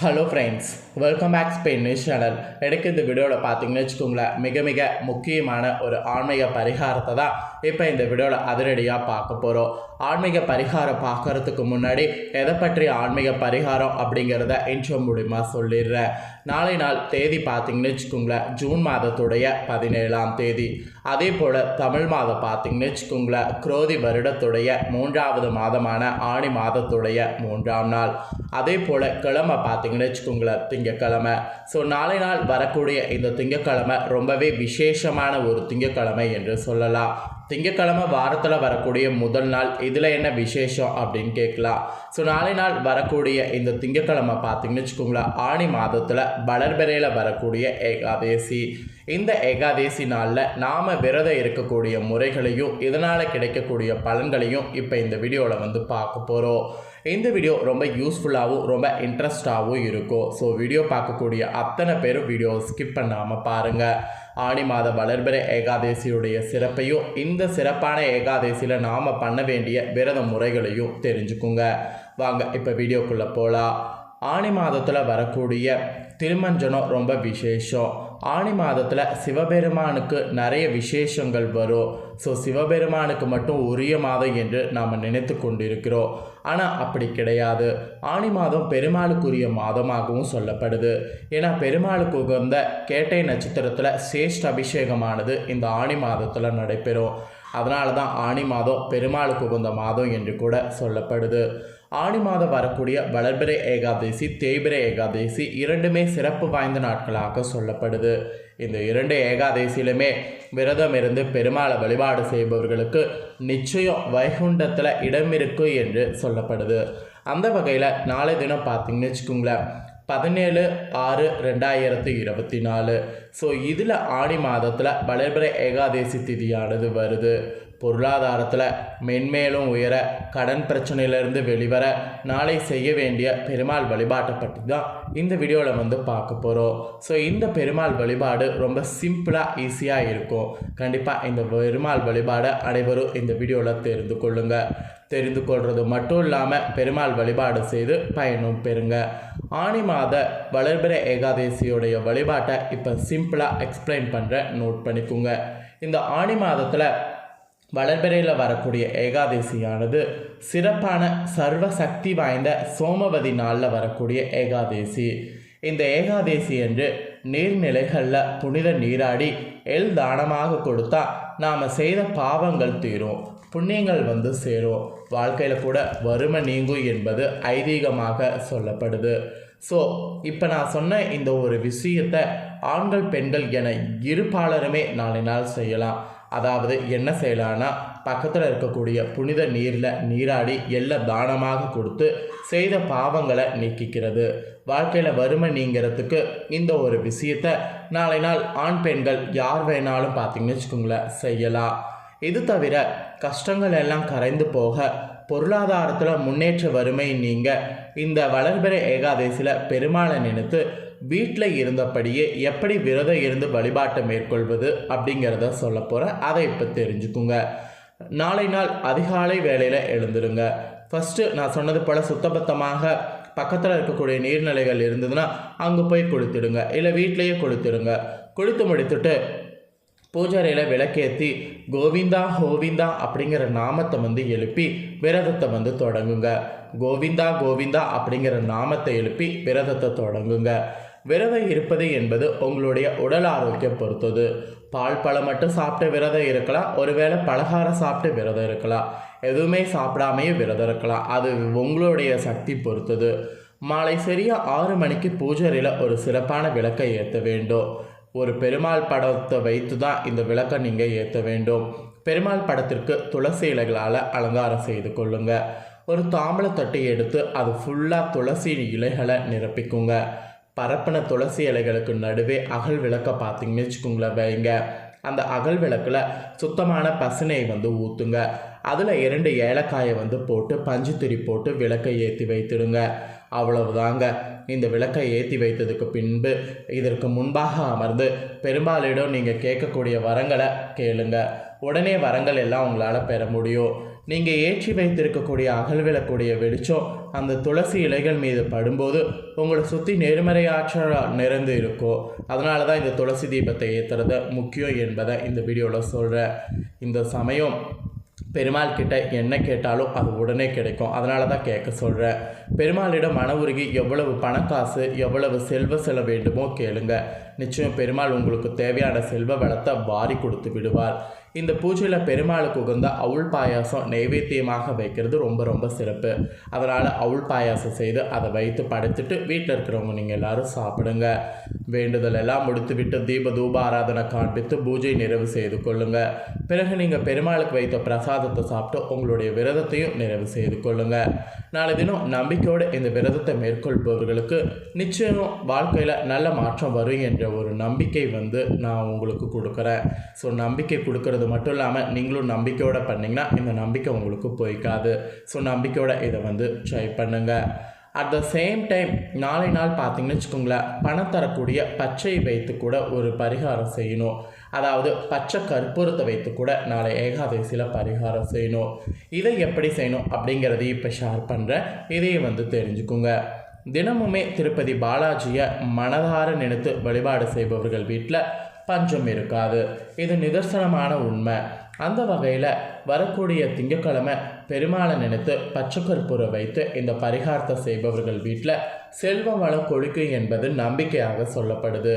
Hello friends welcome back Spain news channel எனக்கு இந்த வீடியோவில் பார்த்தீங்கன்னு வச்சுக்கோங்களேன் மிக மிக முக்கியமான ஒரு ஆன்மீக பரிகாரத்தை தான் இப்போ இந்த வீடியோவில் அதிரடியாக பார்க்க போகிறோம் ஆன்மீக பரிகாரம் பார்க்கறதுக்கு முன்னாடி எதை பற்றி ஆன்மீக பரிகாரம் அப்படிங்கிறத இன்ட்ரோ மூலிமா சொல்லிடுறேன். நாளை நாள் தேதி பார்த்தீங்கன்னு வச்சுக்கோங்களேன் ஜூன் மாதத்துடைய பதினேழாம் தேதி. அதே போல் தமிழ் மாதம் பார்த்தீங்கன்னு வச்சுக்கோங்களேன் குரோதி வருடத்துடைய மூன்றாவது மாதமான ஆணி மாதத்துடைய மூன்றாம் நாள். அதே போல் கிழமை பார்த்தீங்கன்னு வச்சுக்கோங்களேன் திங்கக்கிழமை. ஸோ நாளை நாள் வரக்கூடிய இந்த திங்கக்கிழமை ரொம்பவே விசேஷமான ஒரு திங்கக்கிழமை என்று சொல்லலாம். திங்கக்கிழமை வாரத்தில் வரக்கூடிய முதல் நாள் இதில் என்ன விசேஷம் அப்படின்னு கேட்கலாம். ஸோ நாளை நாள் வரக்கூடிய இந்த திங்கக்கிழமை பார்த்தீங்கன்னு வச்சுக்கோங்களேன் ஆணி மாதத்தில் வளர்பிறையில் வரக்கூடிய ஏகாதேசி. இந்த ஏகாதேசி நாளில் நாம் விரதம் இருக்கக்கூடிய முறைகளையும் இதனால் கிடைக்கக்கூடிய பலன்களையும் இப்போ இந்த வீடியோவில் வந்து பார்க்க போகிறோம் இந்த வீடியோ ரொம்ப யூஸ்ஃபுல்லாகவும் ரொம்ப இன்ட்ரெஸ்டாகவும் இருக்கும். ஸோ வீடியோ பார்க்கக்கூடிய அத்தனை பேரும் வீடியோ ஸ்கிப் பண்ணாமல் பாருங்கள் ஆணி மாத வளர்பிற ஏகாதேசியுடைய சிறப்பையும் இந்த சிறப்பான ஏகாதேசியில் நாம் பண்ண வேண்டிய விரத முறைகளையும் தெரிஞ்சுக்குங்க. வாங்க இப்போ வீடியோக்குள்ளே போகலாம் ஆணி மாதத்தில் வரக்கூடிய திருமஞ்சனம் ரொம்ப விசேஷம். ஆணி மாதத்தில் சிவபெருமானுக்கு நிறைய விசேஷங்கள் வரும். ஸோ சிவபெருமானுக்கு மட்டும் உரிய மாதம் என்று நாம் நினைத்து கொண்டிருக்கிறோம். ஆனால் அப்படி கிடையாது. ஆணி மாதம் பெருமாளுக்குரிய மாதமாகவும் சொல்லப்படுது. ஏன்னா பெருமாளுக்கு உகந்த கேட்டை நட்சத்திரத்தில் சிரேஷ்ட அபிஷேகமானது இந்த ஆணி மாதத்தில் நடைபெறும். அதனால தான் ஆணி மாதம் பெருமாளுக்கு உகந்த மாதம் என்று கூட சொல்லப்படுது. ஆணி மாதம் வரக்கூடிய வளர்பிறை ஏகாதசி தேய்பிறை ஏகாதசி இரண்டுமே சிறப்பு வாய்ந்த நாட்களாக சொல்லப்படுது. இந்த இரண்டு ஏகாதேசியிலுமே விரதம் இருந்து பெருமாளை வழிபாடு செய்பவர்களுக்கு நிச்சயம் வைகுண்டத்தில் இடம் இருக்கு என்று சொல்லப்படுது. அந்த வகையில் நாளை தினம் பார்த்தீங்கன்னு வச்சுக்கோங்களேன் பதினேழு ஆறு ரெண்டாயிரத்தி இருபத்தி நாலு. ஸோ இதில் ஆணி மாதத்தில் வளர்பிறை ஏகாதசி திதியானது வருது. பொருளாதாரத்தில் மென்மேலும் உயர கடன் பிரச்சனையிலேருந்து வெளிவர நாளை செய்ய வேண்டிய பெருமாள் வழிபாட்டை பற்றி தான் இந்த வீடியோவில் வந்து பார்க்க போகிறோம் ஸோ இந்த பெருமாள் வழிபாடு ரொம்ப சிம்பிளாக ஈஸியாக இருக்கும். கண்டிப்பாக இந்த பெருமாள் வழிபாடை அனைவரும் இந்த வீடியோவில் தெரிந்து கொள்ளுங்கள் தெரிந்து கொள்வது மட்டும் இல்லாமல் பெருமாள் வழிபாடு செய்து பயனும் பெறுங்க. ஆணி மாத வளர்பிற ஏகாதசியோடைய வழிபாட்டை இப்போ சிம்பிளாக எக்ஸ்பிளைன் பண்ணுற நோட் பண்ணிக்கோங்க. இந்த ஆணி மாதத்தில் வளர்பிறையில் வரக்கூடிய ஏகாதசியானது சிறப்பான சர்வ சக்தி வாய்ந்த சோமவதி நாளில் வரக்கூடிய ஏகாதசி. இந்த ஏகாதசி என்று நீர்நிலைகளில் புனித நீராடி எல் தானமாக கொடுத்தா நாம் செய்த பாவங்கள் தீரும் புண்ணியங்கள் வந்து சேரும். வாழ்க்கையில் கூட வறுமை நீங்கும் என்பது ஐதீகமாக சொல்லப்படுது. ஸோ இப்போ நான் சொன்ன இந்த ஒரு விஷயத்தை ஆண்கள் பெண்கள் என இருப்பாளருமே நாளை நாள் செய்யலாம். அதாவது என்ன செய்யலான்னா பக்கத்தில் இருக்கக்கூடிய புனித நீரில் நீராடி எல்லை தானமாக கொடுத்து செய்த பாவங்களை நீக்கிக்கிறது. வாழ்க்கையில் வறுமை நீங்கிறதுக்கு இந்த ஒரு விஷயத்தை நாளை நாள் ஆண் பெண்கள் யார் வேணாலும் பார்த்தீங்கன்னு வச்சுக்கோங்களேன் செய்யலாம். இது தவிர கஷ்டங்கள் எல்லாம் கரைந்து போக பொருளாதாரத்தில் முன்னேற்ற வறுமை நீங்கள் இந்த வளர்பிறை ஏகாதசியில் பெருமாளை நினைத்து வீட்டில் இருந்தபடியே எப்படி விரதம் இருந்து வழிபாட்டை மேற்கொள்வது அப்படிங்கிறத சொல்ல போகிறேன் அதை இப்போ தெரிஞ்சுக்குங்க. நாளை நாள் அதிகாலை வேலையில் எழுந்துருங்க. ஃபஸ்ட்டு நான் சொன்னது போல் சுத்தபத்தமாக பக்கத்தில் இருக்கக்கூடிய நீர்நிலைகள் இருந்ததுன்னா அங்கே போய் கொடுத்துடுங்க இல்லை வீட்லேயே கொளுத்திடுங்க. கொளுத்து முடித்துட்டு பூஜாரியில் விளக்கேற்றி கோவிந்தா கோவிந்தா அப்படிங்கிற நாமத்தை வந்து எழுப்பி விரதத்தை வந்து தொடங்குங்க. கோவிந்தா கோவிந்தா அப்படிங்கிற நாமத்தை எழுப்பி விரதத்தை தொடங்குங்க. விரதம் இருப்பது என்பது உங்களுடைய உடல் ஆரோக்கியம் பொறுத்தது. பால் பழம் மட்டும் சாப்பிட்டு விரதம் இருக்கலாம். ஒருவேளை பலகாரம் சாப்பிட்டு விரதம் இருக்கலாம். எதுவுமே சாப்பிடாமையே விரதம் இருக்கலாம். அது உங்களுடைய சக்தி பொறுத்தது. மாலை சரியாக ஆறு மணிக்கு பூஜரியில் ஒரு சிறப்பான விளக்கை ஏற்ற வேண்டும். ஒரு பெருமாள் படத்தை வைத்து தான் இந்த விளக்கை நீங்கள் ஏற்ற வேண்டும். பெருமாள் படத்திற்கு துளசி இலைகளால் அலங்காரம் செய்து கொள்ளுங்கள் ஒரு தாம்பளத்தட்டை எடுத்து அது ஃபுல்லாக துளசி இலைகளை நிரப்பிக்குங்க. பரப்பின துளசி இலைகளுக்கு நடுவே அகல் விளக்கை பார்த்தீங்கன்னு வச்சுக்கோங்களேன் வைங்க. அந்த அகல் விளக்கில் சுத்தமான பசுனை வந்து ஊற்றுங்க அதில் இரண்டு ஏலக்காயை வந்து போட்டு பஞ்சு திரி போட்டு விளக்கை ஏற்றி வைத்துடுங்க. அவ்வளவுதாங்க. இந்த விளக்கை ஏற்றி வைத்ததுக்கு பின்பு இதற்கு முன்பாக அமர்ந்து பெரும்பாலிடம் நீங்கள் கேட்கக்கூடிய வரங்களை கேளுங்க. உடனே வரங்கள் எல்லாம் உங்களால் பெற முடியும். நீங்கள் ஏற்றி வைத்திருக்கக்கூடிய அகல் வெளிச்சம் அந்த துளசி இலைகள் மீது படும்போது உங்களை சுற்றி நேர்மறை ஆற்றல் நிறைந்து இருக்கும் அதனால தான் இந்த துளசி தீபத்தை ஏற்றுறது முக்கியம் என்பதை இந்த வீடியோவில் சொல்கிறேன் இந்த சமயம். பெருமாள் கிட்ட என்ன கேட்டாலும் அது உடனே கிடைக்கும். அதனால தான் கேட்க சொல்கிறேன் பெருமாளிடம் மன உருகி எவ்வளவு பணக்காசு எவ்வளவு செல்வ செல்ல வேண்டுமோ கேளுங்க. நிச்சயம் பெருமாள் உங்களுக்கு தேவையான செல்வ வளத்தை வாரி கொடுத்து விடுவார். இந்த பூஜையில் பெருமாளுக்கு உகந்த அவுள் பாயாசம் நைவேத்தியமாக வைக்கிறது ரொம்ப ரொம்ப சிறப்பு. அதனால் அவுள் பாயாசம் செய்து அதை வைத்து படைத்துட்டு வீட்டில் இருக்கிறவங்க நீங்கள் எல்லாரும் சாப்பிடுங்க. வேண்டுதல் எல்லாம் முடித்துவிட்டு தீப தூப ஆராதனை காண்பித்து பூஜை நிறைவு செய்து கொள்ளுங்க. பிறகு நீங்கள் பெருமாளுக்கு வைத்த பிரசாதத்தை சாப்பிட்டு உங்களுடைய விரதத்தையும் நிறைவு செய்து கொள்ளுங்கள் நாளை தினம் நம்பிக்கையோடு இந்த விரதத்தை மேற்கொள்பவர்களுக்கு நிச்சயம் வாழ்க்கையில் நல்ல மாற்றம் வரும் என்ற ஒரு நம்பிக்கை வந்து நான் உங்களுக்கு கொடுக்குறேன். ஸோ நம்பிக்கை கொடுக்கறது மட்டும் இல்லாமல் நீங்களும் நம்பிக்கையோடு பண்ணிங்கன்னா இந்த நம்பிக்கை உங்களுக்கு போய்க்காது. ஸோ நம்பிக்கையோட இதை வந்து ட்ரை பண்ணுங்கள் அட் த சேம் டைம் நாளை நாள் பார்த்தீங்கன்னு வச்சுக்கோங்களேன் பணம் தரக்கூடிய பச்சை வைத்து கூட ஒரு பரிகாரம் செய்யணும். அதாவது பச்சை கற்பூரத்தை வைத்து கூட நாளை ஏகாதசியில் பரிகாரம் செய்யணும். இதை எப்படி செய்யணும் அப்படிங்கிறதையும் இப்போ ஷேர் பண்ணுறேன் இதையும் வந்து தெரிஞ்சுக்குங்க. தினமுமே திருப்பதி பாலாஜியை மனதார நினைத்து வழிபாடு செய்பவர்கள் வீட்டில் பஞ்சம் இருக்காது. இது நிதர்சனமான உண்மை. அந்த வகையில் வரக்கூடிய திங்கட்கிழமை பெருமாளை நினைத்து பச்சை கற்பூரம் வைத்து இந்த பரிகாரத்தை செய்பவர்கள் வீட்டில் செல்வ வளம் கொழுக்கு என்பது நம்பிக்கையாக சொல்லப்படுது.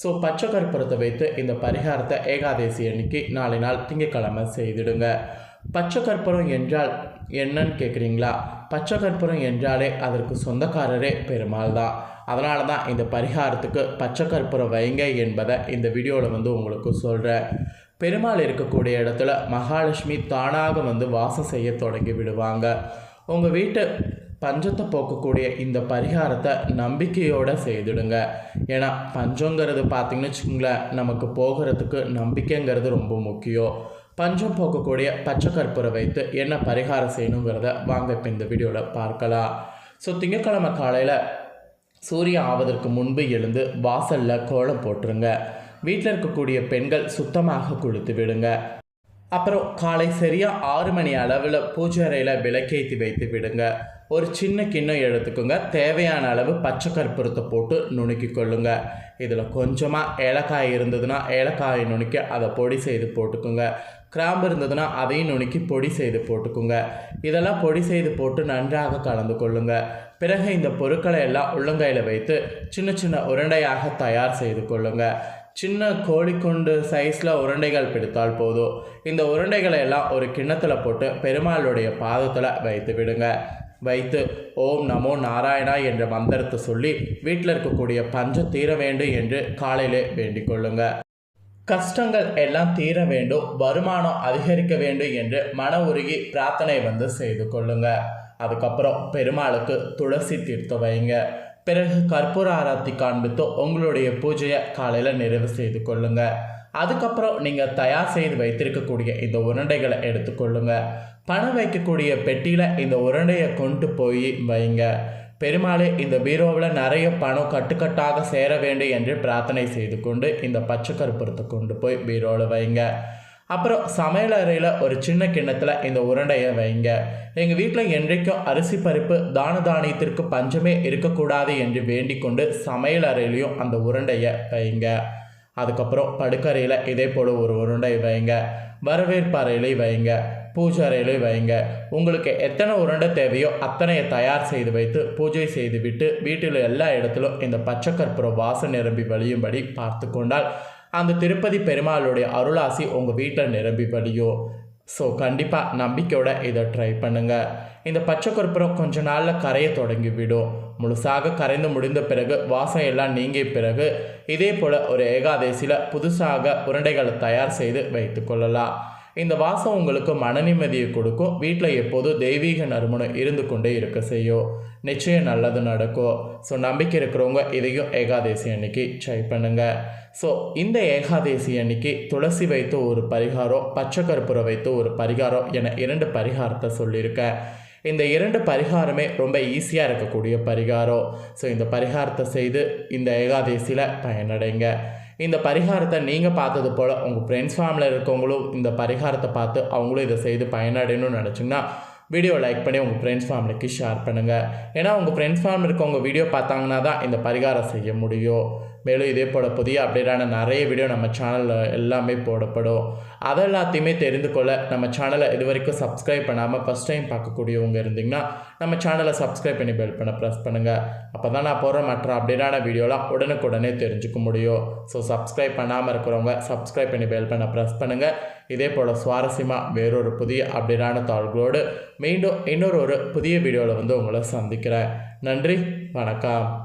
ஸோ பச்சை கற்பூரத்தை வைத்து இந்த பரிகாரத்தை ஏகாதசி அன்னைக்கு நாளை நாள் திங்கக்கிழமை செய்திடுங்க. பச்சை கற்பூரம் என்றால் என்னன்னு கேட்குறீங்களா? பச்சை கற்பூரம் என்றாலே அதற்கு சொந்தக்காரரே பெருமாள் தான். அதனால தான் இந்த பரிகாரத்துக்கு பச்சை கற்பூரம் வைங்க என்பதை இந்த வீடியோவில் வந்து உங்களுக்கு சொல்கிறேன் பெருமாள் இருக்கக்கூடிய இடத்துல மகாலட்சுமி தானாக வந்து வாசம் செய்ய தொடங்கி விடுவாங்க. உங்கள் வீட்டு பஞ்சத்தை போக்கக்கூடிய இந்த பரிகாரத்தை நம்பிக்கையோடு செய்துடுங்க. ஏன்னா பஞ்சங்கிறது பார்த்தீங்கன்னு வச்சுக்கோங்களேன் நமக்கு போகிறதுக்கு நம்பிக்கைங்கிறது ரொம்ப முக்கியம். பஞ்சம் போக்கக்கூடிய பச்சை கற்பூரம் வைத்து என்ன பரிகாரம் செய்யணுங்கிறத வாங்க இப்போ இந்த வீடியோவில் பார்க்கலாம். ஸோ திங்கக்கிழமை காலையில் சூரியன் ஆவதற்கு முன்பு எழுந்து வாசலில் கோலம் போட்டுருங்க. வீட்டில் இருக்கக்கூடிய பெண்கள் சுத்தமாக கொடுத்து விடுங்க. அப்புறம் காலை சரியாக ஆறு மணி அளவில் பூஜை அறையில் விளக்கேற்றி வைத்து விடுங்க. ஒரு சின்ன கிண்ணம் எடுத்துக்கோங்க. தேவையான அளவு பச்சை கற்பூரத்தை போட்டு நுணுக்கி கொள்ளுங்க இதில் கொஞ்சமாக ஏலக்காய் இருந்ததுன்னா ஏலக்காயை நுணுக்கி அதை பொடி செய்து போட்டுக்கோங்க. கிராம்பு இருந்ததுன்னா அதையும் நுணுக்கி பொடி செய்து போட்டுக்கோங்க. இதெல்லாம் பொடி செய்து போட்டு நன்றாக கலந்து கொள்ளுங்க. பிறகு இந்த பொருட்களை எல்லாம் உள்ளங்கையில் வைத்து சின்ன சின்ன உருண்டையாக தயார் செய்து கொள்ளுங்க. சின்ன கோழிக்குண்டு சைஸில் உருண்டைகள் பிடித்தால் போதும். இந்த உருண்டைகளை எல்லாம் ஒரு கிண்ணத்தில் போட்டு பெருமாளுடைய பாதத்தில் வைத்து விடுங்க. வைத்து ஓம் நமோ நாராயணா என்ற மந்திரத்தை சொல்லி வீட்டில் இருக்கக்கூடிய பஞ்சம் தீர வேண்டும் என்று காலையிலே வேண்டிக் கொள்ளுங்க. கஷ்டங்கள் எல்லாம் தீர வேண்டும் வருமானம் அதிகரிக்க வேண்டும் என்று மன உருகி பிரார்த்தனை வந்து செய்து கொள்ளுங்க. அதுக்கப்புறம் பெருமாளுக்கு துளசி தீர்த்தம் வைங்க. பிறகு கற்பூர ஆராத்தி காண்பித்து உங்களுடைய பூஜையை காலையில் நிறைவு செய்து கொள்ளுங்கள் அதுக்கப்புறம் நீங்கள் தயார் செய்து வைத்திருக்கக்கூடிய இந்த உருண்டைகளை எடுத்துக்கொள்ளுங்க. பணம் வைக்கக்கூடிய பெட்டியில் இந்த உருண்டையை கொண்டு போய் வைங்க. பெருமாளே இந்த பீரோவில் நிறைய பணம் கட்டுக்கட்டாக சேர வேண்டும் என்று பிரார்த்தனை செய்து கொண்டு இந்த பச்சை கருப்புறத்தை கொண்டு போய் பீரோவில் வைங்க. அப்புறம் சமையல் அறையில் ஒரு சின்ன கிண்ணத்தில் இந்த உருண்டையை வைங்க. எங்கள் வீட்டில் என்றைக்கும் அரிசி பருப்பு தான தானியத்திற்கு பஞ்சமே இருக்கக்கூடாது என்று வேண்டிக் கொண்டு சமையல் அறையிலையும் அந்த உருண்டையை வைங்க. அதுக்கப்புறம் படுக்கறையில் இதே போல் ஒரு உருண்டை வைங்க வரவேற்பு அறையிலையும் வைங்க பூஜை அறையிலையும் வைங்க. உங்களுக்கு எத்தனை உருண்டை தேவையோ அத்தனையை தயார் செய்து வைத்து பூஜை செய்துவிட்டு வீட்டில் எல்லா இடத்திலும் இந்த பச்சை வாசம் நிரம்பி வழியும்படி பார்த்து கொண்டால் அந்த திருப்பதி பெருமாளுடைய அருளாசி உங்கள் வீட்டில் நிரம்பி வழியும். ஸோ கண்டிப்பாக நம்பிக்கையோட இதை ட்ரை பண்ணுங்கள் இந்த பச்சை கற்பூரம் கொஞ்ச நாளில் கரைய தொடங்கி விடும். முழுசாக கரைந்து முடிந்த பிறகு வாசம் எல்லாம் நீங்கிய பிறகு இதே போல் ஒரு ஏகாதசியில் புதுசாக உருண்டைகளை தயார் செய்து வைத்துக்கொள்ளலாம் இந்த வாசம் உங்களுக்கு மன நிம்மதியை கொடுக்கும். வீட்டில் எப்போதும் தெய்வீக நறுமணம் இருந்து கொண்டே இருக்க செய்யும். நிச்சயம் நல்லது நடக்கும். ஸோ நம்பிக்கை இருக்கிறவங்க இதையும் ஏகாதசி அன்னைக்கு ட்ரை பண்ணுங்கள் ஸோ இந்த ஏகாதசி அன்னைக்கு துளசி வைத்து ஒரு பரிகாரம் பச்சை கற்பூரம் வைத்து ஒரு பரிகாரம் என இரண்டு பரிகாரத்தை சொல்லியிருக்கேன் இந்த இரண்டு பரிகாரமே ரொம்ப ஈஸியாக இருக்கக்கூடிய பரிகாரம். ஸோ இந்த பரிகாரத்தை செய்து இந்த ஏகாதசியில் பயனடைங்க. இந்த பரிகாரத்தை நீங்கள் பார்த்தது போல் உங்கள் ஃப்ரெண்ட்ஸ் ஃபேமிலியில் இருக்கவங்களும் இந்த பரிகாரத்தை பார்த்து அவங்களும் இதை செய்து பயனடையணும்னு நினச்சிங்கன்னா வீடியோ லைக் பண்ணி உங்கள் ஃப்ரெண்ட்ஸ் ஃபேமிலிக்கு ஷேர் பண்ணுங்கள் ஏன்னா உங்கள் ஃப்ரெண்ட்ஸ் ஃபேமிலி இருக்கவங்க வீடியோ பார்த்தாங்கன்னா தான் இந்த பரிகாரம் செய்ய முடியும். மேலும் இதே போல் புதிய அப்டேட்டான நிறைய வீடியோ நம்ம சேனலில் எல்லாமே போடப்படும். அதை எல்லாத்தையுமே தெரிந்து கொள்ள நம்ம சேனலை இது வரைக்கும் சப்ஸ்கிரைப் பண்ணாமல் ஃபஸ்ட் டைம் பார்க்கக்கூடியவங்க இருந்தீங்கன்னா நம்ம சேனலை சப்ஸ்கிரைப் பண்ணி பெல் பண்ண ப்ரெஸ் பண்ணுங்கள் அப்போ தான் நான் போகிற மற்ற அப்டேட்டான வீடியோலாம் உடனுக்குடனே தெரிஞ்சுக்க முடியும். ஸோ சப்ஸ்கிரைப் பண்ணாமல் இருக்கிறவங்க சப்ஸ்கிரைப் பண்ணி பெல் பண்ண ப்ரெஸ் பண்ணுங்கள் இதே போல் சுவாரஸ்யமாக வேறொரு புதிய அப்டேட்டான தாள்களோடு மீண்டும் இன்னொரு ஒரு புதிய வீடியோவில் வந்து உங்களை சந்திக்கிறேன். நன்றி வணக்கம்.